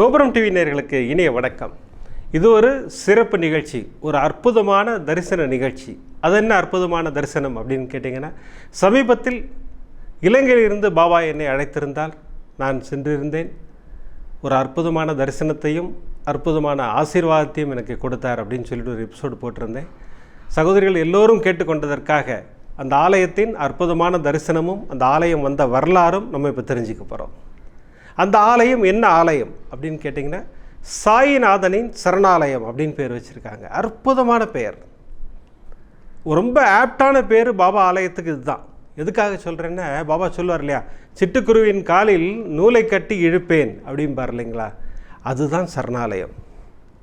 கோபுரம் டிவி நேர்களுக்கு இனிய வணக்கம். இது ஒரு சிறப்பு நிகழ்ச்சி ஒரு அற்புதமான தரிசன நிகழ்ச்சி. அது என்ன அற்புதமான தரிசனம் அப்படின்னு கேட்டிங்கன்னா சமீபத்தில் இலங்கையிலிருந்து பாபா என்னை அழைத்திருந்தால் நான் சென்றிருந்தேன். ஒரு அற்புதமான தரிசனத்தையும் அற்புதமான ஆசீர்வாதத்தையும் எனக்கு கொடுத்தார் அப்படின்னு சொல்லிட்டு ஒரு எபிசோடு போட்டிருந்தேன். சகோதரிகள் எல்லோரும் கேட்டுக்கொண்டதற்காக அந்த ஆலயத்தின் அற்புதமான தரிசனமும் அந்த ஆலயம் வந்த வரலாறும் நம்ம இப்போ தெரிஞ்சுக்க போகிறோம் அந்த ஆலயம் என்ன ஆலயம் அப்படின்னு கேட்டிங்கன்னா சாயிநாதனின் சரணாலயம் அப்படின்னு பேர் வச்சுருக்காங்க. அற்புதமான பெயர். ரொம்ப ஆப்டான பேர் பாபா ஆலயத்துக்கு இதுதான். எதுக்காக சொல்கிறேன்னா பாபா சொல்லுவார் இல்லையா சிட்டுக்குருவின் காலில் நூலை கட்டி இழுப்பேன் அப்படிம்பார் இல்லைங்களா? அதுதான் சரணாலயம்.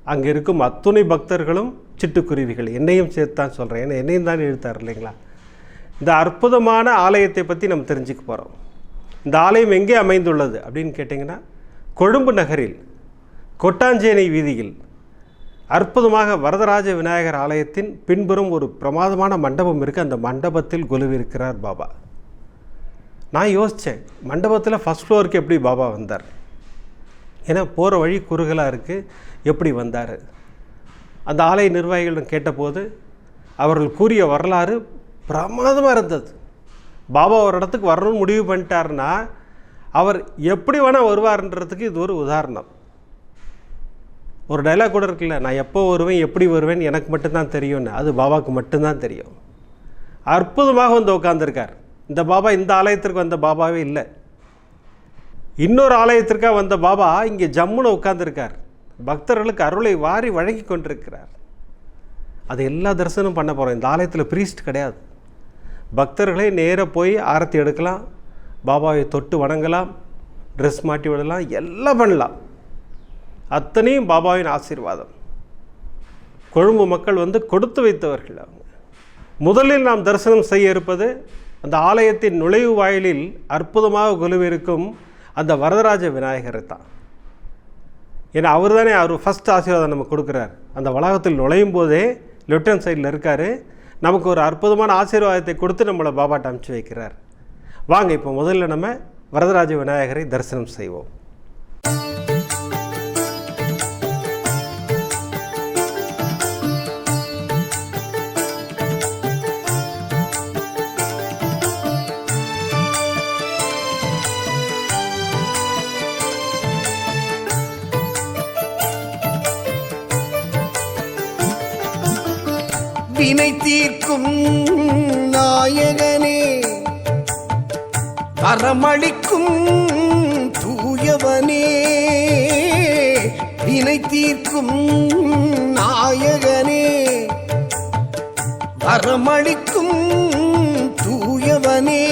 அங்கே இருக்கும் அத்துணை பக்தர்களும் சிட்டுக்குருவிகள். என்னையும் சேர்த்து தான் சொல்கிறேன் ஏன்னா என்னையும் தான் இழுத்தார் இல்லைங்களா? இந்த அற்புதமான ஆலயத்தை பற்றி நம்ம தெரிஞ்சுக்க போகிறோம் இந்த ஆலயம் எங்கே அமைந்துள்ளது அப்படின்னு கேட்டிங்கன்னா கொழும்பு நகரில் கொட்டாஞ்சேனை வீதியில் அற்புதமாக வரதராஜ விநாயகர் ஆலயத்தின் பின்புறம் ஒரு பிரமாதமான மண்டபம் இருக்குது அந்த மண்டபத்தில் கொலுவிருக்கிறார் பாபா. நான் யோசித்தேன் மண்டபத்தில் ஃபஸ்ட் ஃப்ளோருக்கு எப்படி பாபா வந்தார்? ஏன்னா போகிற வழி குறுகலாக இருக்குது எப்படி வந்தார்? அந்த ஆலய நிர்வாகிகளிடம் கேட்டபோது அவர்கள் கூறிய வரலாறு பிரமாதமாக இருந்தது. பாபா ஒரு இடத்துக்கு வரணும்னு முடிவு பண்ணிட்டாருன்னா அவர் எப்படி வேணால் வருவார்ன்றதுக்கு இது ஒரு உதாரணம். ஒரு டைலாக் கூட இருக்குல்ல நான் எப்போ வருவேன் எப்படி வருவேன் எனக்கு மட்டும்தான் தெரியும்னு. அது பாபாவுக்கு மட்டும்தான் தெரியும். அற்புதமாக வந்து உட்காந்துருக்கார் இந்த பாபா இந்த ஆலயத்திற்கு வந்த பாபாவே இல்லை. இன்னொரு ஆலயத்திற்காக வந்த பாபா இங்கே ஜம்முன்னு உட்காந்துருக்கார் பக்தர்களுக்கு அருளை வாரி வழங்கி கொண்டிருக்கிறார். அது எல்லா தரிசனமும் பண்ண போகிறோம் இந்த ஆலயத்தில் ப்ரீஸ்ட் கிடையாது. பக்தர்களே நேராக போய் ஆரத்தி எடுக்கலாம் பாபாவை தொட்டு வணங்கலாம் ட்ரெஸ் மாட்டி விடலாம் எல்லாம் பண்ணலாம். அத்தனையும் பாபாவின் ஆசீர்வாதம். கொழும்பு மக்கள் வந்து கொடுத்து வைத்தவர்கள் அவங்க. முதலில் நாம் தரிசனம் செய்ய இருப்பது அந்த ஆலயத்தின் நுழைவு வாயிலில் அற்புதமாக குழுவிருக்கும் அந்த வரதராஜ விநாயகரை தான். ஏன்னா அவர் தானே அவர் ஃபஸ்ட் ஆசீர்வாதம் நமக்கு கொடுக்குறார். அந்த வளாகத்தில் நுழையும் போதே லெஃப்ட் ஹேண்ட் சைடில் இருக்கார். நமக்கு ஒரு அற்புதமான ஆசீர்வாதத்தை கொடுத்து நம்மளை பாபாட்ட அனுப்பிச்சு வைக்கிறார். வாங்க இப்போ முதல்ல நம்ம வரதராஜ விநாயகரை தரிசனம் செய்வோம். வினை தீர்க்கும் நாயகனே. வரமளிக்கும் தூயவனே. வினை தீர்க்கும் நாயகனே. வரமளிக்கும் தூயவனே.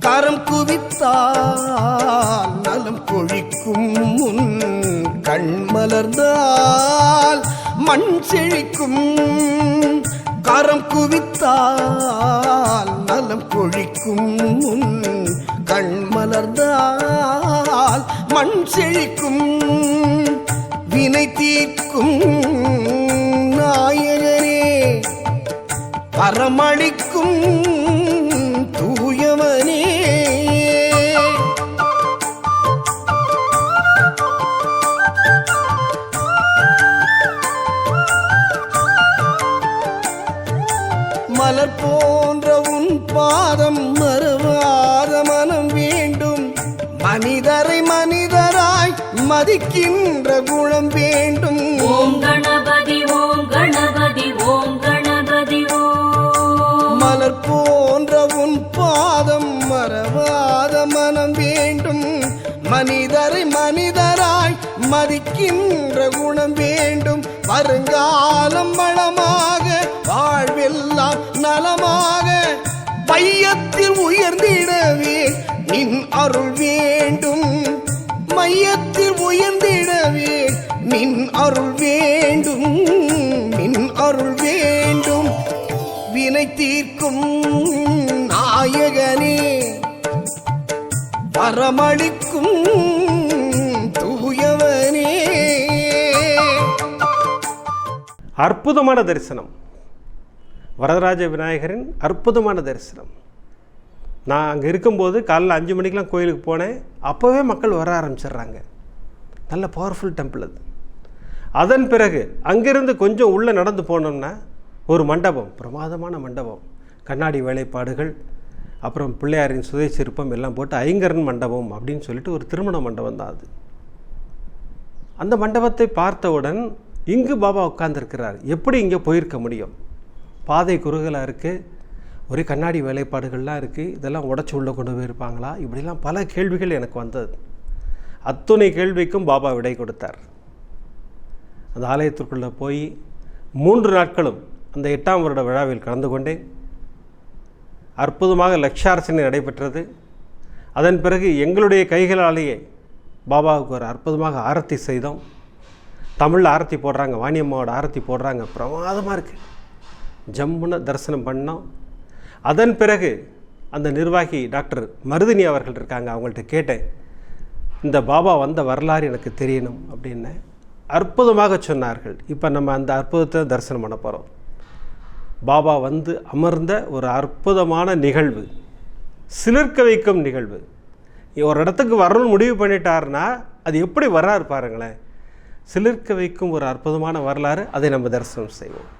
கரம் குவித்தால் நலம் கொழிக்கும் முன் கண் மலர்ந்தால் மண் செழிக்கும். கரம் குவித்தால் நலம் கொழிக்கும். கண் மலர்ந்தால் மண் செழிக்கும். வினை தீர்க்கும் நாயகனே பரமளிக்கும். மதிக்கின்ற குணம் வேண்டும். ஓம் கணபதி ஓம் கணபதி ஓம் கணபதி மலர் போன்ற உன் பாதம் மறவாத மனம் வேண்டும். மனிதரை மனிதராய் மதிக்கின்ற குணம் வேண்டும். வருங்காலம் வளமாக வாழ்வெல்லாம் நலமாக பையத்தில் உயர்ந்திடவே நின் அருள் வேண்டும். மையத்தில் உயர்ந்திடவே. நின் அருள் வேண்டும் நின் அருள் வேண்டும். வினை தீர்க்கும் நாயகனே வரமளிக்கும் தூயவனே. அற்புதமான தரிசனம். வரதராஜ விநாயகரின் அற்புதமான தரிசனம். நான் அங்கே இருக்கும்போது காலைல அஞ்சு மணிக்கெலாம் கோயிலுக்கு போனேன். அப்போவே மக்கள் வர ஆரம்பிச்சிடுறாங்க. நல்ல பவர்ஃபுல் டெம்பிள் அது. அதன் பிறகு அங்கேருந்து கொஞ்சம் உள்ளே நடந்து போனோம்னா ஒரு மண்டபம் பிரமாதமான மண்டபம். கண்ணாடி வேலைப்பாடுகள் அப்புறம் பிள்ளையாரின் சுதை சிற்பம் எல்லாம் போட்டு ஐங்கரன் மண்டபம் அப்படின்னு சொல்லிட்டு ஒரு திருமண மண்டபம் தான் அது. அந்த மண்டபத்தை பார்த்தவுடன் இங்கு பாபா உட்கார்ந்துருக்கிறார். எப்படி இங்கே போயிருக்க முடியும்? பாதை குறுகலாக இருக்குது ஒரே கண்ணாடி வேலைப்பாடுகள்லாம் இருக்குது இதெல்லாம் உடச்சி உள்ளே கொண்டு போயிருப்பாங்களா இப்படிலாம் பல கேள்விகள் எனக்கு வந்தது. அத்துணை கேள்விக்கும் பாபா விடை கொடுத்தார். அந்த ஆலயத்திற்குள்ளே போய் மூன்று நாட்களும் அந்த எட்டாம் வருட விழாவில் கலந்து கொண்டேன். அற்புதமாக லட்சார்ச்சனை நடைபெற்றது. அதன் பிறகு எங்களுடைய கைகளாலேயே பாபாவுக்கு ஒரு அற்புதமாக ஆரத்தி செய்தோம். தமிழில் ஆரத்தி போடுறாங்க வாணியம்மாவோட ஆரத்தி போடுறாங்க. பிரமாதமாக இருக்குது ஜம்முன்னு தரிசனம் பண்ணோம். அதன் பிறகு அந்த நிர்வாகி டாக்டர் மருதினி அவர்கள் இருக்காங்க. அவங்கள்ட்ட கேட்டேன். இந்த பாபா வந்த வரலாறு எனக்கு தெரியணும் அப்படின்னு அற்புதமாக சொன்னார்கள். இப்போ நம்ம அந்த அற்புதத்தை தரிசனம் பண்ண போகிறோம் பாபா வந்து அமர்ந்த ஒரு அற்புதமான நிகழ்வு. சிலிர்க்க வைக்கும் நிகழ்வு. ஒரு இடத்துக்கு வரணும்னு முடிவு பண்ணிட்டாருன்னா அது எப்படி வர்றாரு பாருங்களேன். சிலிர்க்க வைக்கும் ஒரு அற்புதமான வரலாறு. அதை நம்ம தரிசனம் செய்வோம்.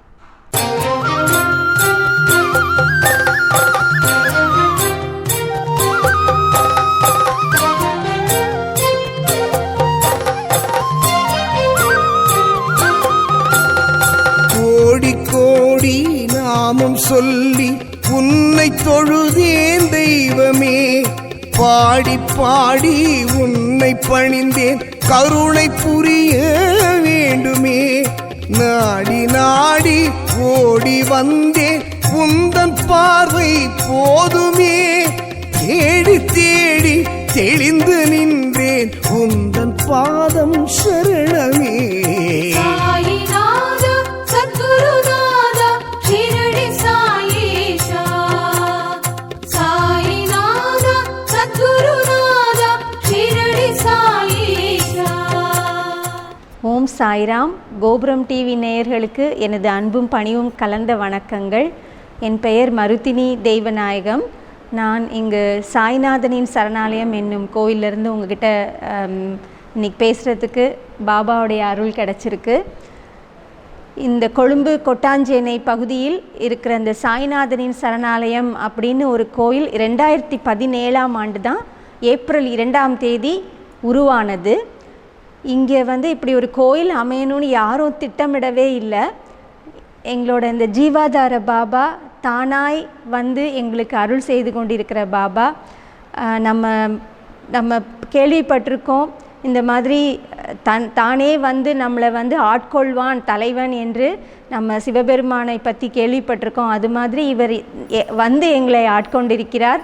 நாமம் சொல்லி உன்னை தொழுதேன் தெய்வமே. பாடி பாடி உன்னை பணிந்தேன். கருணை புரிய வேண்டுமே. நாடி நாடி ஓடி வந்தேன். உந்தன் பார்வை போதுமே. தேடி தேடி தெளிந்து நின்றேன். உந்தன் பாதம் சரணமே. சாய்ராம் கோபுரம் டிவி நேயர்களுக்கு எனது அன்பும் பணிவும் கலந்த வணக்கங்கள். என் பெயர் மருத்தினி தெய்வநாயகம். நான் இங்கு சாய்நாதனின் சரணாலயம் என்னும் கோயிலிருந்து உங்ககிட்ட இன்னைக்கு பேசுகிறதுக்கு பாபாவுடைய அருள் கிடச்சிருக்கு. இந்த கொழும்பு கொட்டாஞ்சேனை பகுதியில் இருக்கிற இந்த சாய்நாதனின் சரணாலயம் அப்படின்னு ஒரு கோயில் ரெண்டாயிரத்தி பதினேழாம் ஆண்டு தான் ஏப்ரல் இரண்டாம் தேதி உருவானது. இங்கே வந்து இப்படி ஒரு கோயில் அமையணும்னு யாரும் திட்டமிடவே இல்லை. எங்களோட இந்த ஜீவாதார பாபா தானாய் வந்து எங்களுக்கு அருள் செய்து கொண்டிருக்கிற பாபா. நம்ம நம்ம கேள்விப்பட்டிருக்கோம். இந்த மாதிரி தன் தானே வந்து நம்மளை வந்து ஆட்கொள்வான் தலைவன் என்று நம்ம சிவபெருமானை பற்றி கேள்விப்பட்டிருக்கோம். அது மாதிரி இவர் எ- வந்து எங்களை ஆட்கொண்டிருக்கிறார்.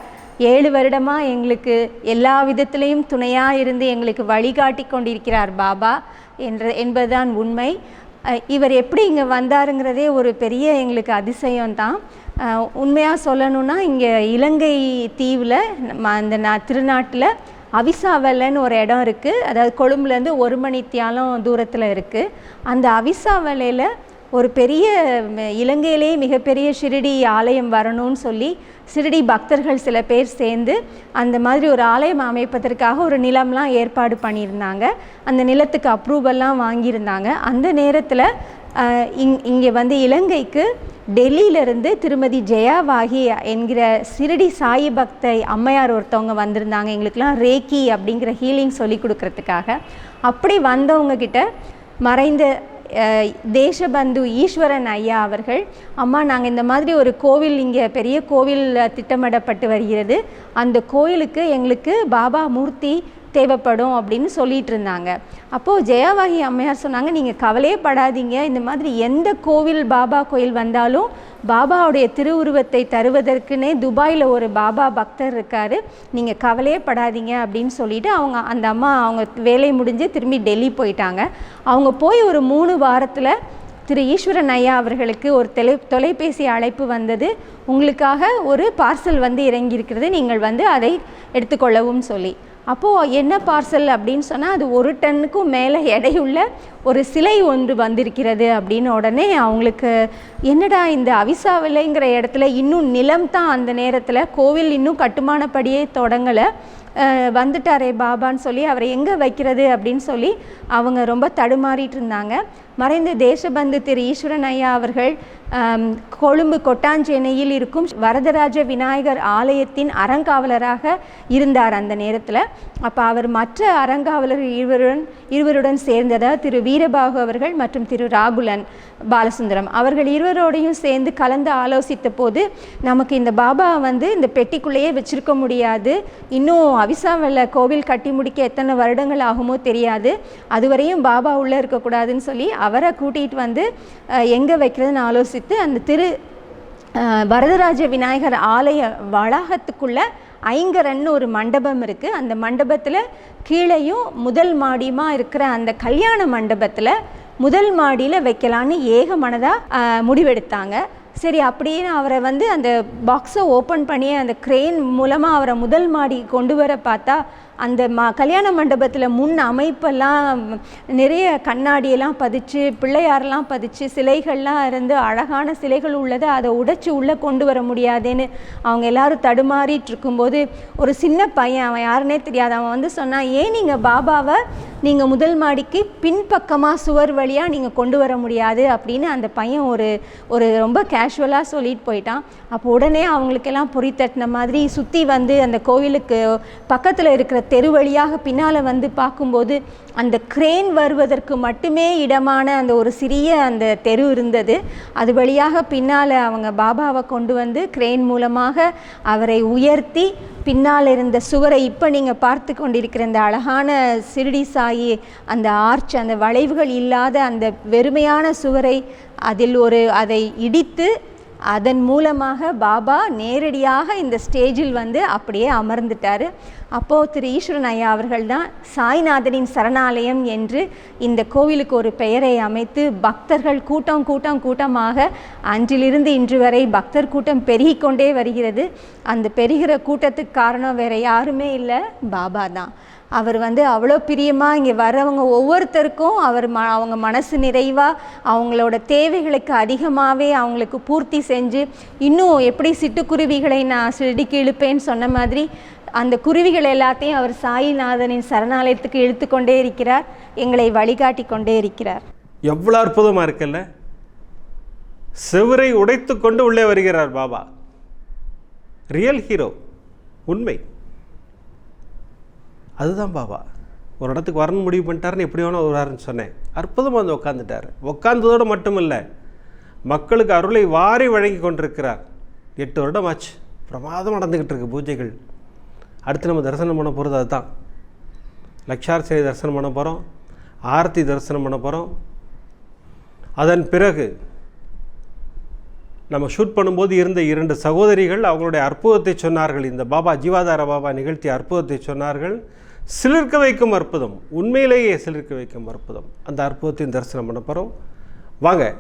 ஏழு வருடமாக எங்களுக்கு எல்லா விதத்திலையும் துணையாக இருந்து எங்களுக்கு வழிகாட்டி கொண்டிருக்கிறார் பாபா என்ற என்பதுதான் உண்மை. இவர் எப்படி இங்கே வந்தாருங்கிறதே ஒரு பெரிய எங்களுக்கு அதிசயம்தான். உண்மையாக சொல்லணும்னா இங்கே இலங்கை தீவில் அந்த நான் திருநாட்டில் அவிசாவல்லைன்னு ஒரு இடம் இருக்குது அதாவது கொழும்புலேருந்து ஒரு மணி தியாலம் தூரத்தில் இருக்குது அந்த அவிசாவலையில் ஒரு பெரிய இலங்கையிலேயே மிகப்பெரிய ஷிரடி ஆலயம் வரணும்னு சொல்லி ஷிரடி பக்தர்கள் சில பேர் சேர்ந்து அந்த மாதிரி ஒரு ஆலயம் அமைப்பதற்காக ஒரு நிலம்லாம் ஏற்பாடு பண்ணியிருந்தாங்க. அந்த நிலத்துக்கு அப்ரூவல்லாம் வாங்கியிருந்தாங்க. அந்த நேரத்தில் இங் இங்கே வந்து இலங்கைக்கு டெல்லியிலேருந்து திருமதி ஜெயாவாகி என்கிற சிரடி சாயி பக்தை அம்மையார் ஒருத்தவங்க வந்திருந்தாங்க. எங்களுக்கெல்லாம் ரேக்கி அப்படிங்கிற ஹீலிங் சொல்லி கொடுக்கறதுக்காக. அப்படி வந்தவங்க கிட்ட மறைந்த தேசபந்து ஈஸ்வரன் ஐயா அவர்கள் அம்மா நாங்கள் இந்த மாதிரி ஒரு கோவில் இங்கே பெரிய கோவில் திட்டமிடப்பட்டு வருகிறது. அந்த கோயிலுக்கு எங்களுக்கு பாபா மூர்த்தி தேவைப்படும் அப்படின்னு சொல்லிட்டு இருந்தாங்க அப்போது ஜெயாவாகி அம்மையார் சொன்னாங்க நீங்கள் கவலையே படாதீங்க. இந்த மாதிரி எந்த கோவில் பாபா கோயில் வந்தாலும் பாபாவுடைய திருவுருவத்தை தருவதற்குனே துபாயில் ஒரு பாபா பக்தர் இருக்கார். நீங்கள் கவலையே படாதீங்க. அப்படின்னு சொல்லிட்டு அவங்க அந்த அம்மா அவங்க வேலை முடிஞ்சு திரும்பி டெல்லி போயிட்டாங்க. அவங்க போய் ஒரு மூணு வாரத்தில் திரு ஈஸ்வரன் ஐயா அவர்களுக்கு ஒரு தொலை தொலைபேசி அழைப்பு வந்தது. உங்களுக்காக ஒரு பார்சல் வந்து இறங்கியிருக்கிறது. நீங்கள் வந்து அதை எடுத்துக்கொள்ளவும் சொல்லி. அப்போது என்ன பார்சல் அப்படின்னு சொன்னால் அது ஒரு டன்னுக்கும் மேலே எடையுள்ள ஒரு சிலை ஒன்று வந்திருக்கிறது அப்படின்னு உடனே அவங்களுக்கு என்னடா இந்த அவிசாவிலைங்கிற இடத்துல இன்னும் நிலம் தான் அந்த நேரத்தில் கோவில் இன்னும் கட்டுமானப்படியே தொடங்கலை வந்துட்டாரே பாபான்னு சொல்லி அவரை எங்கே வைக்கிறது அப்படின்னு சொல்லி அவங்க ரொம்ப தடுமாறிட்டு இருந்தாங்க. மறைந்த தேசபந்து திரு ஈஸ்வரன் ஐயா அவர்கள் கொழும்பு கொட்டாஞ்சேனையில் இருக்கும் வரதராஜ விநாயகர் ஆலயத்தின் அறங்காவலராக இருந்தார் அந்த நேரத்தில். அப்போ அவர் மற்ற அறங்காவலர் இருவருடன் இருவருடன் சேர்ந்ததாக திரு வீரபாகு அவர்கள் மற்றும் திரு ராகுலன் பாலசுந்தரம் அவர்கள் இருவரோடையும் சேர்ந்து கலந்து ஆலோசித்த போது நமக்கு இந்த பாபா வந்து இந்த பெட்டிக்குள்ளேயே வச்சிருக்க முடியாது. இன்னும் அவிசாவில் கோவில் கட்டி முடிக்க எத்தனை வருடங்கள் ஆகுமோ தெரியாது. அதுவரையும் பாபா உள்ளே இருக்கக்கூடாதுன்னு சொல்லி அவரை கூட்டிகிட்டு வந்து எங்கே வைக்கிறதுன்னு ஆலோசித்து அந்த திரு வரதராஜ விநாயகர் ஆலய வளாகத்துக்குள்ளே ஐங்கரன்னு ஒரு மண்டபம் இருக்குது அந்த மண்டபத்தில் கீழேயும் முதல் மாடியுமா இருக்கிற அந்த கல்யாண மண்டபத்தில் முதல் மாடியில் வைக்கலான்னு ஏக மனதாக முடிவெடுத்தாங்க. சரி அப்படின்னு அவரை வந்து அந்த பாக்ஸை ஓப்பன் பண்ணி அந்த க்ரெயின் மூலமாக அவரை முதல் மாடி கொண்டு வர பார்த்தா அந்த ம கல்யாண மண்டபத்தில் முன் அமைப்பெல்லாம் நிறைய கண்ணாடியெல்லாம் பதிச்சு பிள்ளையாரெல்லாம் பதிச்சு சிலைகள்லாம் இருந்து அழகான சிலைகள் உள்ளதை அதை உடைச்சி உள்ளே கொண்டு வர முடியாதேன்னு அவங்க எல்லாரும் தடுமாறிட்டு இருக்கும்போது ஒரு சின்ன பையன் அவன் யாருன்னே தெரியாது. அவன் வந்து சொன்னான் ஏன் நீங்கள் பாபாவை நீங்கள் முதல் மாடிக்கு பின்பக்கமாக சுவர் வழியாக நீங்கள் கொண்டு வர முடியாது அப்படின்னு அந்த பையன் ஒரு ஒரு ரொம்ப கேஷுவலாக சொல்லிட்டு போயிட்டான். அப்போ உடனே அவங்களுக்கெல்லாம் பொறி தட்டின மாதிரி சுற்றி வந்து அந்த கோவிலுக்கு பக்கத்தில் இருக்கிற தெரு வழியாக பின்னால் வந்து பார்க்கும்போது அந்த கிரேன் வருவதற்கு மட்டுமே இடமான அந்த ஒரு சிறிய அந்த தெரு இருந்தது. அது வழியாக பின்னால் அவங்க பாபாவை கொண்டு வந்து கிரேன் மூலமாக அவரை உயர்த்தி பின்னால் இருந்த சுவரை இப்போ நீங்கள் பார்த்து கொண்டிருக்கிற இந்த அழகான சிறுடி சாயி அந்த ஆர்ச் அந்த வளைவுகள் இல்லாத அந்த வெறுமையான சுவரை அதில் ஒரு அதை இடித்து அதன் மூலமாக பாபா நேரடியாக இந்த ஸ்டேஜில் வந்து அப்படியே அமர்ந்துட்டார். அப்போது திரு ஈஸ்வரன் ஐயா அவர்கள் தான் சாய்நாதனின் சரணாலயம் என்று இந்த கோவிலுக்கு ஒரு பெயரை அமைத்து பக்தர்கள் கூட்டம் கூட்டம் கூட்டமாக அன்றிலிருந்து இன்று வரை பக்தர் கூட்டம் பெருகிக்கொண்டே வருகிறது. அந்த பெருகிற கூட்டத்துக்கு காரணம் வேறு யாருமே இல்லை பாபா தான். அவர் வந்து அவ்வளோ பிரியமாக இங்கே வர்றவங்க ஒவ்வொருத்தருக்கும் அவர் ம அவங்க மனசு நிறைவாக அவங்களோட தேவைகளுக்கு அதிகமாகவே அவங்களுக்கு பூர்த்தி செஞ்சு இன்னும் எப்படி சிட்டுக்குருவிகளை நான் செடிக்கு இழுப்பேன்னு சொன்ன மாதிரி அந்த குருவிகள் எல்லாத்தையும் அவர் சாயிநாதனின் சரணாலயத்துக்கு இழுத்துக்கொண்டே இருக்கிறார் எங்களை வழிகாட்டி கொண்டே இருக்கிறார். எவ்வளோ அற்புதமாக இருக்குல்ல? செவரை உடைத்து கொண்டு உள்ளே வருகிறார் பாபா. ரியல் ஹீரோ உண்மை. அதுதான் பாபா. ஒரு இடத்துக்கு வரணும் முடிவு பண்ணிட்டாருன்னு எப்படி வேணால் வருவாருன்னு சொன்னேன். அற்புதமாக வந்து உட்காந்துட்டார் உட்காந்ததோடு மட்டும் இல்லை மக்களுக்கு அருளை வாரி வழங்கி கொண்டிருக்கிறார். எட்டு வருடம் ஆச்சு பிரமாதம் நடந்துக்கிட்டு இருக்கு பூஜைகள். அடுத்து நம்ம தரிசனம் பண்ண போகிறது அதுதான். லக்ஷார்ச்சனை தரிசனம் பண்ண போகிறோம் ஆரத்தி தரிசனம் பண்ண போகிறோம் அதன் பிறகு நம்ம ஷூட் பண்ணும்போது இருந்த இரண்டு சகோதரிகள் அவங்களுடைய அற்புதத்தை சொன்னார்கள். இந்த பாபா ஜீவாதார பாபா நிகழ்த்திய அற்புதத்தை சொன்னார்கள். சிலிர்க்க வைக்கும் அற்புதம். உண்மையிலேயே சிலிர்க்க வைக்கும் அற்புதம். அந்த அற்புதத்தையும் தரிசனம் பண்ண போகிறோம் வாங்க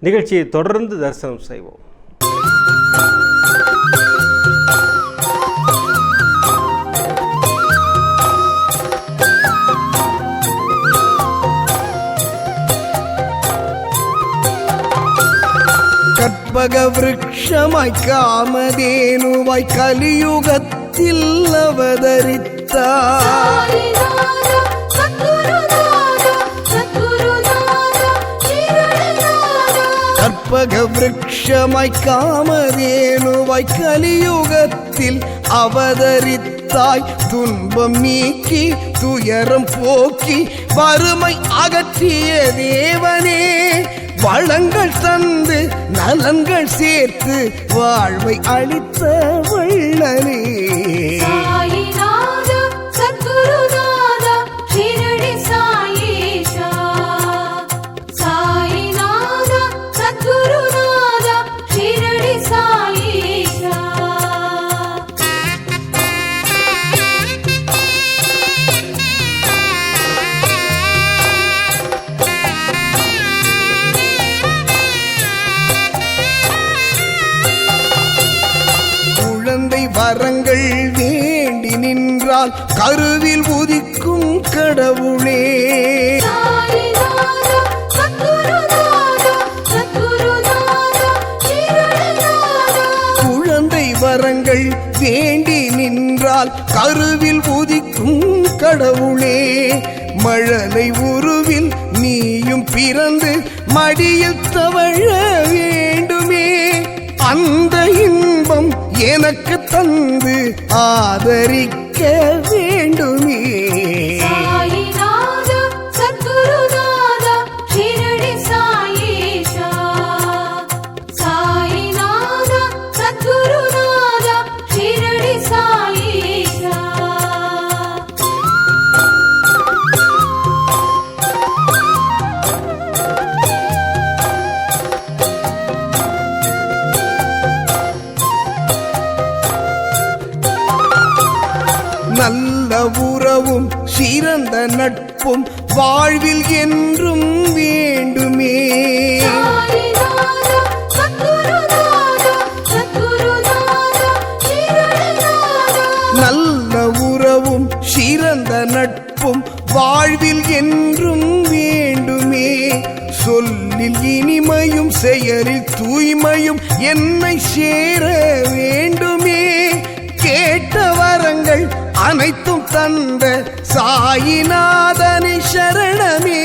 நிகழ்ச்சியை தொடர்ந்து தரிசனம் செய்வோம். கற்பக விரக்ஷமாய் காமதேனுவாய் கலியுகத்தில் அவதரித்த சாயிநாதா கற்பக விருட்சமாய் காமதேனுவாய் கலியுகத்தில் அவதரித்தாய். துன்பம் நீக்கி துயரம் போக்கி வறுமை அகற்றிய தேவனே. வளங்கள் தந்து நலன்கள் சேர்த்து வாழ்வை அளித்த வள்ளனே கடவுளே. குழந்தை வரங்கள் வேண்டி நின்றால் கருவில் உதிக்கும் கடவுளே. மழலை உருவில் நீயும் பிறந்து மடியில் தவழ வேண்டுமே. அந்த இன்பம் எனக்கு தந்து ஆதரிக்க வேண்டுமே. சிறந்த நட்பும் வாழ்வில் என்றும் வேண்டுமே. நல்ல உறவும் சிறந்த நட்பும் வாழ்வில் என்றும் வேண்டுமே. சொல்லில் இனிமையும் செயலில் தூய்மையும் என்னை சேர வேண்டுமே. கேட்ட வரங்கள் அனைத்தும் தந்த சாயிநாதனி சரணமே.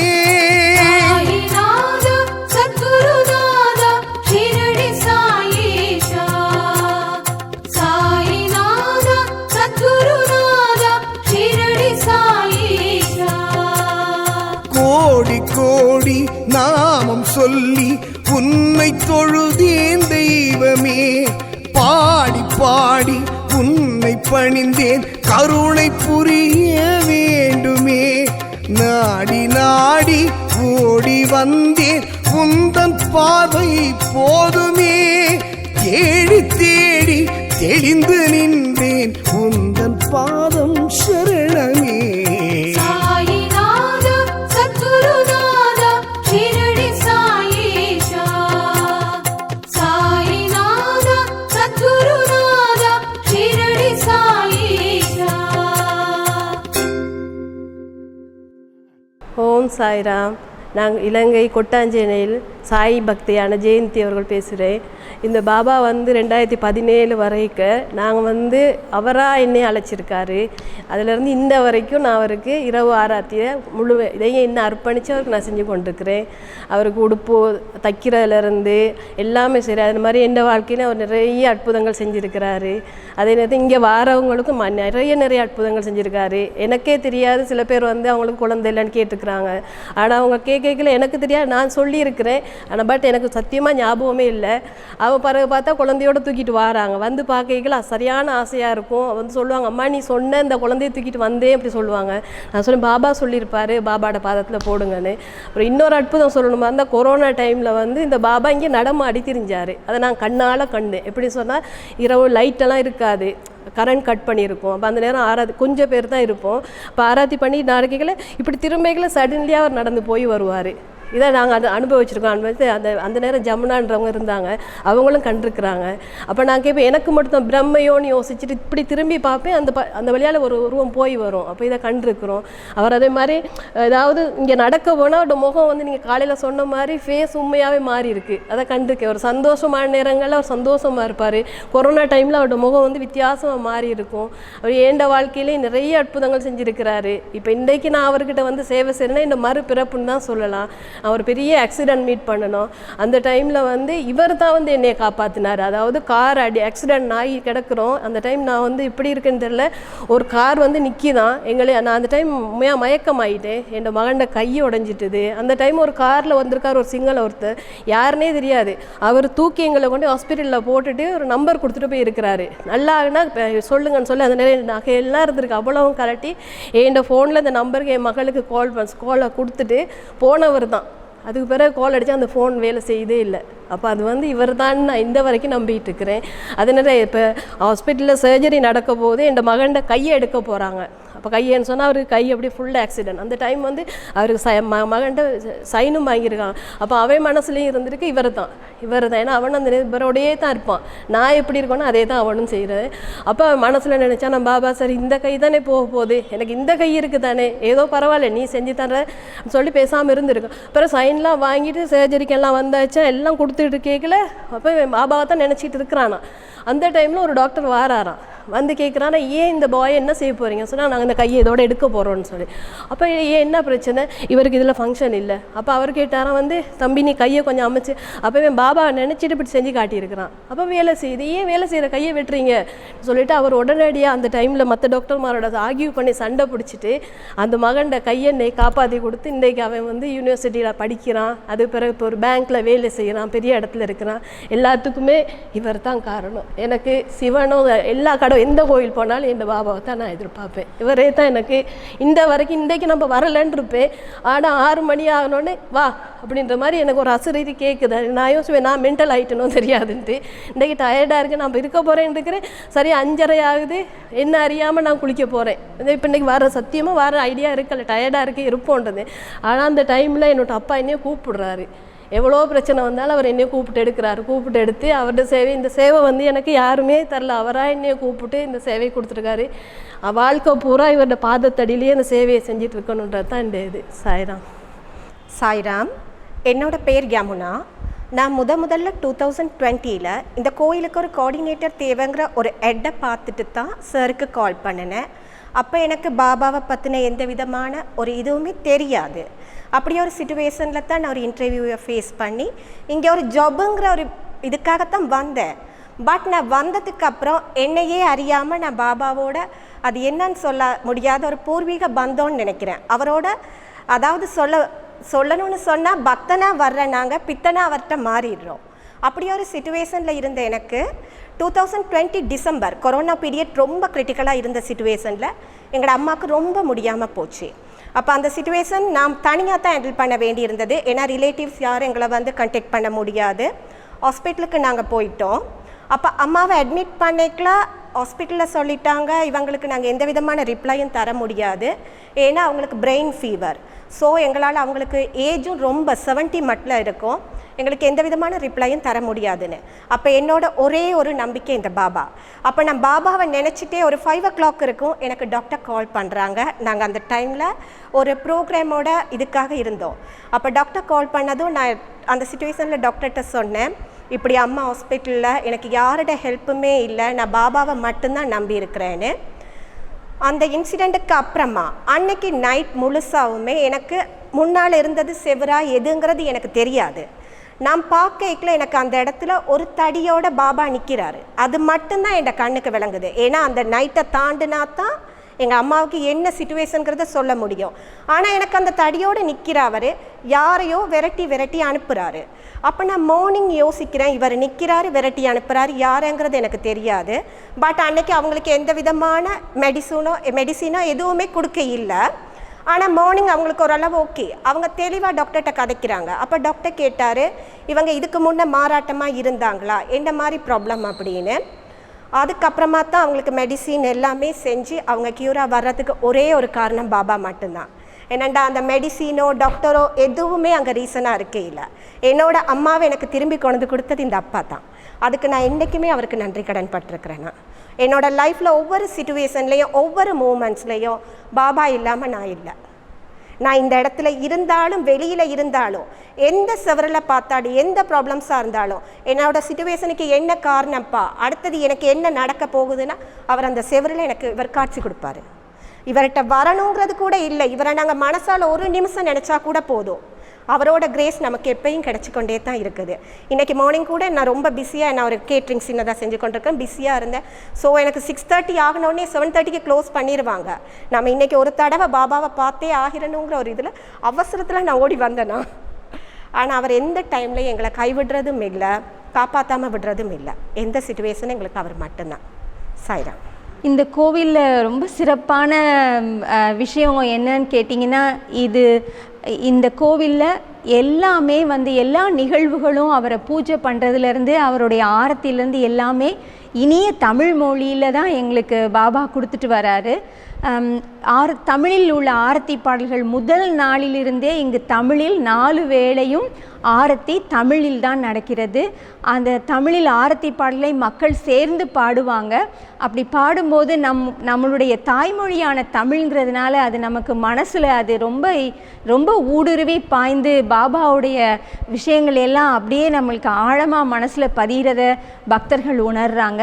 கோடி கோடி நாமம் சொல்லி உன்னை தொழுதேன் தெய்வமே. பாடி பாடி உன்னை பணிந்தேன். கருணை புரிய வேண்டுமே. நாடி நாடி ஓடி வந்தேன். உந்தன் பார்வை போதுமே. தேடி தேடி தெளிந்து நின்றேன். உந்தன் பாதம் சரணமே. சாய்ராம். நாங்கள் இலங்கை கொட்டாஞ்சேனையில் சாய் பக்தியான ஜெயந்தி அவர்கள் பேசுகிறேன் இந்த பாபா வந்து ரெண்டாயிரத்தி பதினேழு வரைக்கும் நாங்கள் வந்து அவராக என்னை அழைச்சிருக்காரு. அதிலேருந்து இந்த வரைக்கும் நான் அவருக்கு இரவு ஆராத்தியை முழு இதையும் என்ன அர்ப்பணித்து அவருக்கு நான் செஞ்சு கொண்டிருக்கிறேன். அவருக்கு உடுப்பு தைக்கிறதுலேருந்து எல்லாமே சரி அது மாதிரி எந்த வாழ்க்கையில அவர் நிறைய அற்புதங்கள் செஞ்சுருக்கிறாரு. அதே நேரத்தில் இங்கே வாரவங்களுக்கும் நிறைய நிறைய அற்புதங்கள் செஞ்சுருக்காரு. எனக்கே தெரியாது. சில பேர் வந்து அவங்களுக்கு குழந்தை இல்லைன்னு கேட்டுக்கிறாங்க. ஆனால் அவங்க கேட்கல எனக்கு தெரியாது. நான் சொல்லியிருக்கிறேன். ஆனால் பட் எனக்கு சத்தியமாக ஞாபகமே இல்லை. அவள் பிறகு பார்த்தா குழந்தையோட தூக்கிட்டு வராங்க. வந்து பார்க்கல சரியான ஆசையாக இருக்கும். வந்து சொல்லுவாங்க அம்மா நீ சொன்ன இந்த குழந்தைய தூக்கிட்டு வந்தேன் அப்படி சொல்லுவாங்க. நான் சொன்னேன் பாபா சொல்லியிருப்பாரு பாபாட பாதத்தில் போடுங்கன்னு. அப்புறம் இன்னொரு அற்புதம் சொல்லணுமா இருந்தால் கொரோனா டைமில் வந்து இந்த பாபா இங்கே நடமா திரிஞ்சார் அதை நான் கண்ணால் கண்டு எப்படி சொன்னால் இரவு லைட்டெல்லாம் இருக்காது. கரண்ட் கட் பண்ணியிருக்கோம். அப்போ அந்த நேரம் ஆராதி கொஞ்சம் பேர் தான் இருப்போம். அப்போ ஆராத்தி பண்ணி நாளைக்குகளை இப்படி திரும்பிகளை சடன்லியாக அவர் நடந்து போய் வருவார். இதை நாங்கள் அதை அனுபவிச்சிருக்கோம். அனுபவித்து அந்த அந்த நேரம் ஜமுனான்றவங்க இருந்தாங்க. அவங்களும் கண்டிருக்கிறாங்க. அப்போ நான் கேட்பேன் எனக்கு மட்டும் பிரம்மையோன்னு யோசிச்சுட்டு இப்படி திரும்பி பார்ப்பேன் அந்த ப அந்த வழியால் ஒரு உருவம் போய் வரும். அப்போ இதை கண்டிருக்கிறோம். அவர் அதே மாதிரி ஏதாவது இங்கே நடக்க போனால் அவரோட முகம் வந்து நீங்கள் காலையில் சொன்ன மாதிரி ஃபேஸ் உண்மையாகவே மாறி இருக்கு அதை கண்டிருக்கேன். ஒரு சந்தோஷமான நேரங்களில் அவர் சந்தோஷமாக இருப்பார். கொரோனா டைமில் அவரோட முகம் வந்து வித்தியாசமாக மாறி இருக்கும் அவர் ஏண்ட வாழ்க்கையிலே நிறைய அற்புதங்கள் செஞ்சுருக்கிறாரு. இப்போ இன்றைக்கு நான் அவர்கிட்ட வந்து சேவை செய்யணும்னா இந்த மறுபிறப்புன்னு தான் சொல்லலாம். அவர் பெரிய ஆக்சிடென்ட் மீட் பண்ணணும். அந்த டைமில் வந்து இவர் தான் வந்து என்னை காப்பாற்றினார் அதாவது கார் அடி ஆக்சிடென்ட் ஆகி கிடக்கிறோம். அந்த டைம் நான் வந்து இப்படி இருக்குன்னு தெரில ஒரு கார் வந்து நிற்கிதான் எங்களை நான் அந்த டைம் உண்மையாக மயக்கம் ஆகிட்டேன் என் மகன்ட கை உடஞ்சிட்டுது. அந்த டைம் ஒரு காரில் வந்திருக்கார் ஒரு சிங்கள ஒருத்தர். யாருன்னே தெரியாது. அவர் தூக்கி எங்களை கொண்டு ஹாஸ்பிட்டலில் போட்டுட்டு ஒரு நம்பர் கொடுத்துட்டு போய் இருக்கிறாரு. நல்லானா சொல்லுங்கன்னு சொல்லி அந்த நேரம் நகை எல்லாம் இருந்திருக்கு. அவ்வளவும் கலட்டி என் ஃபோனில் இந்த நம்பருக்கு என் மகளுக்கு கால் பண்ண காலை கொடுத்துட்டு போனவர் தான் அதுக்கு பிறகு கால் அடித்தா அந்த ஃபோன் வேலை செய்யதே இல்லை. அப்போ அது வந்து இவர் தான் நான் இந்த வரைக்கும் நம்பிட்டு இருக்கிறேன். அதனால இப்போ ஹாஸ்பிட்டலில் சர்ஜரி நடக்க போது என் மகன்கிட்ட கையை எடுக்க போகிறாங்க அப்போ கையேன்னு சொன்னால் அவருக்கு கை அப்படியே ஃபுல் ஆக்சிடென்ட் அந்த டைம் வந்து அவருக்கு ச ம மகன்ட்ட சைனும் வாங்கியிருக்கான். அப்போ அவன் மனசுலேயும் இருந்திருக்கு இவர் தான் இவர் தான் ஏன்னா அவன் அந்த இவரோடையே தான் இருப்பான். நான் எப்படி இருக்கேனோ அதே தான் அவனும் செய்கிறது அப்போ அவன் மனசில் நினச்சா நான் பாபா சார் இந்த கை தானே போக போகுது. எனக்கு இந்த கை இருக்குது தானே ஏதோ பரவாயில்ல நீ செஞ்சு தர சொல்லி பேசாமல் இருந்திருக்கும் அப்புறம் சைன்லாம் வாங்கிட்டு சர்ஜரிக்கெல்லாம் வந்தாச்சா எல்லாம் கொடுத்துட்டு கேட்கல அப்போ பாபாவை தான் நினச்சிட்டு இருக்கிறானா. அந்த டைமில் ஒரு டாக்டர் வாராராம். வந்து கேட்குறானா ஏன் இந்த பாய் என்ன செய்ய போகிறீங்க சொன்னால் நாங்கள் இந்த கையை இதோட எடுக்க போகிறோன்னு சொல்லி. அப்போ ஏன் என்ன பிரச்சனை? இவருக்கு இதில் ஃபங்க்ஷன் இல்லை. அப்போ அவர் கேட்டாராம் வந்து தம்பி நீ கையை கொஞ்சம் அமைச்சு. அப்போ இவன் பாபா நினச்சிட்டு இப்படி செஞ்சு காட்டியிருக்கிறான். அப்போ வேலை செய்யுது ஏன் வேலை செய்கிற கையை வெட்டுறீங்க. சொல்லிட்டு அவர் உடனடியாக அந்த டைமில் மற்ற டாக்டர்மாரோட ஆகியூ பண்ணி சண்டை பிடிச்சிட்டு அந்த மகன்ட கையெண்ணை காப்பாற்றி கொடுத்து இன்றைக்கு அவன் வந்து யூனிவர்சிட்டியில் படிக்கிறான். அது பிறகு இப்போ ஒரு பேங்க்கில் வேலை செய்கிறான் பெரிய இடத்துல இருக்கிறான். எல்லாத்துக்குமே இவர் தான் காரணம். எனக்கு சிவனும் எல்லா கடவுள் எந்த கோயில் போனாலும் என் பாபாவை தான் நான் எதிர்பார்ப்பேன். இவர் தான் எனக்கு. இந்த வரைக்கும் இன்றைக்கு நம்ம வரலன்னு இருப்பேன். ஆனால் ஆறு மணி ஆகணுன்னே வா அப்படின்ற மாதிரி எனக்கு ஒரு அசுரீதி கேட்குது நான் யோசிப்பேன் நான் மென்டல் ஆகிட்டனும் தெரியாதுன்ட்டு. இன்றைக்கி டயர்டாக இருக்குது நான் இருக்க போகிறேன்னு இருக்கிறேன். சரி அஞ்சரை ஆகுது. என்ன அறியாமல் நான் குளிக்க போகிறேன் இப்போ இன்றைக்கி வர சத்தியமாக வர ஐடியா இருக்கல டயர்டாக இருக்குது இருப்போன்றது. ஆனால் அந்த டைமில் என்னோட அப்பா என்னையே கூப்பிடுறாரு. எவ்வளோ பிரச்சனை வந்தாலும் அவர் என்னைய கூப்பிட்டு எடுக்கிறாரு. கூப்பிட்டு எடுத்து அவர்கிட்ட சேவை இந்த சேவை வந்து எனக்கு யாருமே தரல. அவராக என்னையை கூப்பிட்டு இந்த சேவை கொடுத்துருக்காரு. வாழ்க்கை பூரா இவரோட பாதத்தடியிலேயே இந்த சேவையை செஞ்சுட்டு இருக்கணுன்றது தான் இந்த இது. சாய்ராம். சாய்ராம் என்னோட பேர் யமுனா. நான் முத முதல்ல டூ தௌசண்ட் டுவெண்ட்டியில் இந்த கோயிலுக்கு ஒரு கோஆர்டினேட்டர் தேவைங்கிற ஒரு ஹெட்டை பார்த்துட்டு தான் சாருக்கு கால் பண்ணினேன். அப்போ எனக்கு பாபாவை பற்றின எந்த விதமான ஒரு இதுவுமே தெரியாது. அப்படி ஒரு சுச்சுவேஷனில் தான் நான் ஒரு இன்டர்வியூவை ஃபேஸ் பண்ணி இங்கே ஒரு ஜாபுங்கிற ஒரு இதுக்காகத்தான் வந்தேன். பட் நான் வந்ததுக்கு அப்புறம் என்னையே அறியாமல் நான் பாபாவோட அது என்னன்னு சொல்ல முடியாத ஒரு பூர்வீக பந்தம்னு நினைக்கிறேன். அவரோட அதாவது சொல்ல சொல்லணும்னு சொன்னால் பக்தனாக வர்ற நாங்கள் பித்தனா அவர்கிட்ட மாறிடுறோம். அப்படி ஒரு சுச்சுவேஷனில் இருந்த எனக்கு two thousand twenty December corona period ரொம்ப கிரிட்டிக்கலாக இருந்த சுச்சுவேஷனில் எங்களோட அம்மாவுக்கு ரொம்ப முடியாமல் போச்சு. அப்போ அந்த சுச்சுவேஷன் நாம் தனியாக தான் ஹேண்டில் பண்ண வேண்டியிருந்தது. ஏன்னா ரிலேட்டிவ்ஸ் யாரும் எங்களை வந்து கண்டெக்ட் பண்ண முடியாது. ஹாஸ்பிட்டலுக்கு நாங்கள் போயிட்டோம். அப்போ அம்மாவை அட்மிட் பண்ணிக்கலாம் ஹாஸ்பிட்டலில் சொல்லிட்டாங்க. இவங்களுக்கு நாங்கள் எந்த விதமான ரிப்ளையும் தர முடியாது. ஏன்னா அவங்களுக்கு பிரெயின் ஃபீவர் ஸோ எங்களால் அவங்களுக்கு ஏஜும் ரொம்ப 70 மட்டில் இருக்கும். எங்களுக்கு எந்த விதமான ரிப்ளையும் தர முடியாதுன்னு. அப்போ என்னோட ஒரே ஒரு நம்பிக்கை இந்த பாபா. அப்போ நான் பாபாவை நினச்சிட்டே ஒரு ஃபைவ் ஓ கிளாக் இருக்கும் எனக்கு டாக்டர் கால் பண்ணுறாங்க நாங்கள் அந்த டைமில் ஒரு ப்ரோக்ராமோட இதுக்காக இருந்தோம். அப்போ டாக்டர் கால் பண்ணதும் நான் அந்த சுச்சுவேஷனில் டாக்டர்கிட்ட சொன்னேன். இப்படி அம்மா ஹாஸ்பிட்டலில் எனக்கு யாரோட ஹெல்ப்புமே இல்லை நான் பாபாவை மட்டும்தான் நம்பி இருக்கிறேன்னு அந்த இன்சிடெண்ட்டுக்கு அப்புறமா அன்னைக்கு நைட் முழுசாகவுமே எனக்கு முன்னால் இருந்தது செவரா எதுங்கிறது எனக்கு தெரியாது. நான் பார்க்கல எனக்கு அந்த இடத்துல ஒரு தடியோட பாபா நிற்கிறாரு அது மட்டும்தான் என் கண்ணுக்கு விளங்குது. ஏன்னா அந்த நைட்டை தாண்டினா தான் எங்கள் அம்மாவுக்கு என்ன சுச்சுவேஷனுங்கிறத சொல்ல முடியும். ஆனால் எனக்கு அந்த தடியோடு நிற்கிறவர் யாரையோ விரட்டி விரட்டி அனுப்புகிறாரு அப்போ நான் மார்னிங் யோசிக்கிறேன் இவர் நிற்கிறாரு விரட்டி அனுப்புகிறாரு யாருங்கிறது எனக்கு தெரியாது. பட் அன்னைக்கு அவங்களுக்கு எந்த விதமான மெடிசனோ மெடிசினோ எதுவுமே கொடுக்க இல்லை. ஆனால் மார்னிங் அவங்களுக்கு ஓரளவு ஓகே அவங்க தெளிவாக டாக்டர்கிட்ட கதைக்கிறாங்க. அப்போ டாக்டர் கேட்டார் இவங்க இதுக்கு முன்னே மாறாட்டமாக இருந்தாங்களா? என்ன மாதிரி ப்ராப்ளம் அப்படின்னு. அதுக்கப்புறமா தான் அவங்களுக்கு மெடிசின் எல்லாமே செஞ்சு அவங்க க்யூராக வர்றதுக்கு ஒரே ஒரு காரணம் பாபா மட்டும்தான். என்னண்டா அந்த மெடிசினோ டாக்டரோ எதுவுமே அங்கே ரீசனாக இருக்கே இல்லை. என்னோட அம்மாவை எனக்கு திரும்பி கொண்டு கொடுத்தது இந்த அப்பா தான். அதுக்கு நான் என்றைக்குமே அவருக்கு நன்றி கடன் பட்டிருக்கிறேன் நான். என்னோட லைஃப்பில் ஒவ்வொரு சுச்சுவேஷன்லேயும் ஒவ்வொரு மூமெண்ட்ஸ்லேயும் பாபா இல்லாமல் நான் இல்லை. நான் இந்த இடத்துல இருந்தாலும் வெளியில் இருந்தாலும் எந்த செவரில் பார்த்தாலும் எந்த ப்ராப்ளம்ஸாக இருந்தாலும் என்னோட சுச்சுவேஷனுக்கு என்ன காரணம்ப்பா அடுத்தது எனக்கு என்ன நடக்க போகுதுன்னா அவர் அந்த செவரில் எனக்கு இவர் காட்சி கொடுப்பாரு. இவர்கிட்ட வரணுங்கிறது கூட இல்லை. இவரை நாங்கள் மனசால் ஒரு நிமிஷம் நினச்சா கூட போதும். அவரோட கிரேஸ் நமக்கு எப்பயும் கிடச்சிக்கொண்டே தான் இருக்குது. இன்றைக்கி மார்னிங் கூட நான் ரொம்ப பிஸியாக நான் ஒரு கேட்ரிங் சின்னதாக செஞ்சு கொண்டிருக்கேன். பிஸியாக இருந்தேன். ஸோ எனக்கு சிக்ஸ் தேர்ட்டி ஆகினோடனே செவன் தேர்ட்டிக்கு க்ளோஸ் பண்ணிடுவாங்க நம்ம இன்றைக்கி ஒரு தடவை பாபாவை பார்த்தே ஆகிறணுங்கிற ஒரு இதில் அவசரத்தில் நான் ஓடி வந்தேனா. ஆனால் அவர் எந்த டைமில் எங்களை கைவிடுறதும் இல்லை காப்பாற்றாமல் விடுறதும் இல்லை. எந்த சுச்சுவேஷனும் எங்களுக்கு அவர் மட்டும்தான். சாய்ராம் இந்த கோவிலில் ரொம்ப சிறப்பான விஷயம் என்னன்னு கேட்டிங்கன்னா இது இந்த கோவிலில் எல்லாமே வந்து எல்லா நிகழ்வுகளும் அவரை பூஜை பண்ணுறதுலேருந்து அவருடைய ஆரத்திலேருந்து எல்லாமே இனிய தமிழ் மொழியில் தான் எங்களுக்கு பாபா கொடுத்துட்டு வராரு. ஆர் தமிழில் உள்ள ஆரத்தி பாடல்கள் முதல் நாளிலிருந்தே இங்கு தமிழில் நாலு வேளையும் ஆரத்தி தமிழில் தான் நடக்கிறது. அந்த தமிழில் ஆரத்தி பாடலை மக்கள் சேர்ந்து பாடுவாங்க. அப்படி பாடும்போது நம் நம்மளுடைய தாய்மொழியான தமிழ்ங்கிறதுனால அது நமக்கு மனசில் அது ரொம்ப ரொம்ப ஊடுருவி பாய்ந்து பாபாவுடைய விஷயங்கள் எல்லாம் அப்படியே நம்மளுக்கு ஆழமாக மனசில் பதிகிறத பக்தர்கள் உணர்றாங்க.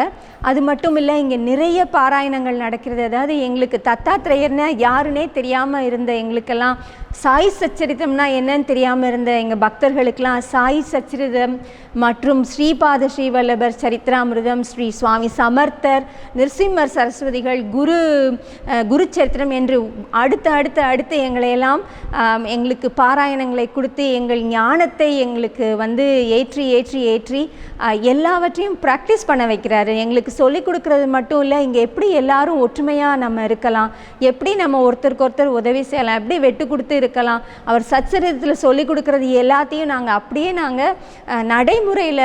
அது மட்டும் இல்லை இங்கே நிறைய பாராயணங்கள் நடக்கிறது. அதாவது எங்களுக்கு த தத்தாத்திரேயர்னா யாருன்னே தெரியாமல் இருந்த எங்களுக்கெல்லாம் சாய் சச்சரித்தம்னா என்னன்னு தெரியாமல் இருந்த எங்கள் பக்தர்களுக்கெல்லாம் சாய் சச்சரிதம் மற்றும் ஸ்ரீபாத ஸ்ரீவல்லபர் சரித்திராமிர்தம் ஸ்ரீ சுவாமி சமர்த்தர் நிருசிம்மர் சரஸ்வதிகள் குரு குரு சரித்திரம் என்று அடுத்து அடுத்து அடுத்து எங்களையெல்லாம் எங்களுக்கு பாராயணங்களை கொடுத்து எங்கள் ஞானத்தை எங்களுக்கு வந்து ஏற்றி ஏற்றி ஏற்றி எல்லாவற்றையும் ப்ராக்டிஸ் பண்ண வைக்கிறாரு. எங்களுக்கு சொல்லிக் கொடுக்கறது மட்டும் இல்லை இங்கே எப்படி எல்லாரும் ஒற்றுமையாக நம்ம இருக்கலாம் எப்படி நம்ம ஒருத்தருக்கு ஒருத்தர் உதவி செய்யலாம் எப்படி வெட்டு கொடுத்து இருக்கலாம். அவர் சச்சரிதத்தில் சொல்லிக் கொடுக்குறது எல்லாத்தையும் நாங்கள் அப்படியே நாங்கள் நடைமுறையில்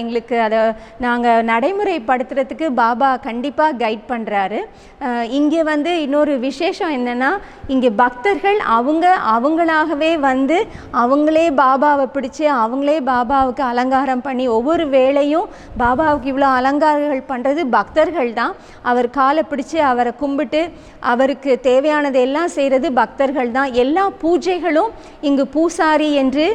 எங்களுக்கு அதை நாங்கள் நடைமுறைப்படுத்துறதுக்கு பாபா கண்டிப்பாக கைட் பண்ணுறாரு இங்கே வந்து இன்னொரு விசேஷம் என்னென்னா இங்கே பக்தர்கள் அவங்க அவங்களாகவே வந்து அவங்களே பாபாவை பிடிச்சு அவங்களே பாபாவுக்கு அலங்காரம் பண்ணி ஒவ்வொரு வேளையும் பாபாவுக்கு இவ்வளோ அலங்காரங்கள் பண்ணுறது பக்தர்கள் தான். அவர் காலை பிடிச்சி அவரை கும்பிட்டு அவருக்கு தேவையானது எல்லாம் செய்கிறது பக்தர்கள் தான் எல்லா பூஜைகளும் இங்கு பூசாரி என்று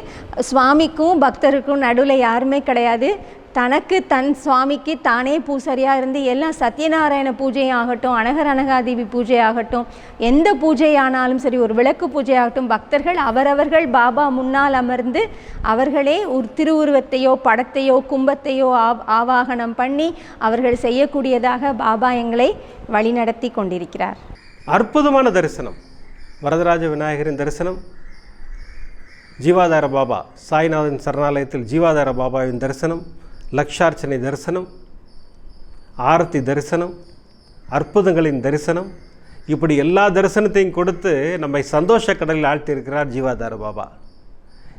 சுவாமிக்கும் பக்தருக்கும் நடுவில் யாருமே கிடையாது. தனக்கு தன் சுவாமிக்கு தானே பூசாரியாக இருந்து எல்லாம் சத்யநாராயண பூஜை ஆகட்டும் அனகர் அனகாதேவி பூஜை ஆகட்டும் எந்த பூஜையானாலும் சரி ஒரு விளக்கு பூஜை ஆகட்டும் பக்தர்கள் அவரவர்கள் பாபா முன்னால் அமர்ந்து அவர்களே ஒரு திருவுருவத்தையோ படத்தையோ கும்பத்தையோ ஆவ் ஆவாகனம் பண்ணி அவர்கள் செய்யக்கூடியதாக பாபா எங்களை வழிநடத்தி கொண்டிருக்கிறார். அற்புதமான தரிசனம். வரதராஜ விநாயகரின் தரிசனம். ஜீவாதார பாபா சாய்நாதன் சரணாலயத்தில் ஜீவாதார பாபாவின் தரிசனம். லக்ஷார்ச்சனை தரிசனம் ஆரத்தி தரிசனம் அற்புதங்களின் தரிசனம். இப்படி எல்லா தரிசனத்தையும் கொடுத்து நம்மை சந்தோஷ கடலில் ஆழ்த்தியிருக்கிறார் ஜீவாதார பாபா.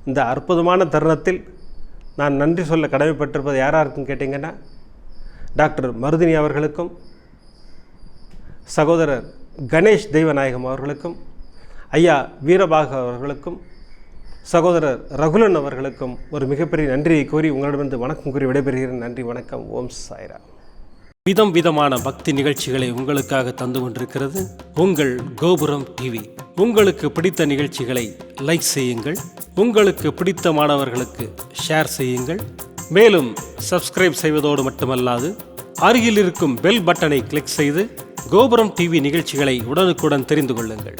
இந்த அற்புதமான தருணத்தில் நான் நன்றி சொல்ல கடமைப்பட்டிருப்பது யாராருக்கும் கேட்டிங்கன்னா டாக்டர் மருதினி அவர்களுக்கும் சகோதரர் கணேஷ் தெய்வநாயகம் அவர்களுக்கும் ஐயா வீரபாக அவர்களுக்கும் சகோதரர் ரகுலன் அவர்களுக்கும் ஒரு மிகப்பெரிய நன்றியை கூறி உங்களிடமிருந்து வணக்கம் கூறி விடைபெறுகிறேன். நன்றி வணக்கம். ஓம் சாய்ரா. விதம் விதமான பக்தி நிகழ்ச்சிகளை உங்களுக்காக தந்து கொண்டிருக்கிறது உங்கள் கோபுரம் டிவி. உங்களுக்கு பிடித்த நிகழ்ச்சிகளை லைக் செய்யுங்கள். உங்களுக்கு பிடித்த மாணவர்களுக்கு ஷேர் செய்யுங்கள். மேலும் சப்ஸ்கிரைப் செய்வதோடு மட்டுமல்லாது அருகில் இருக்கும் பெல் பட்டனை கிளிக் செய்து கோபுரம் டிவி நிகழ்ச்சிகளை உடனுக்குடன் தெரிந்து கொள்ளுங்கள்.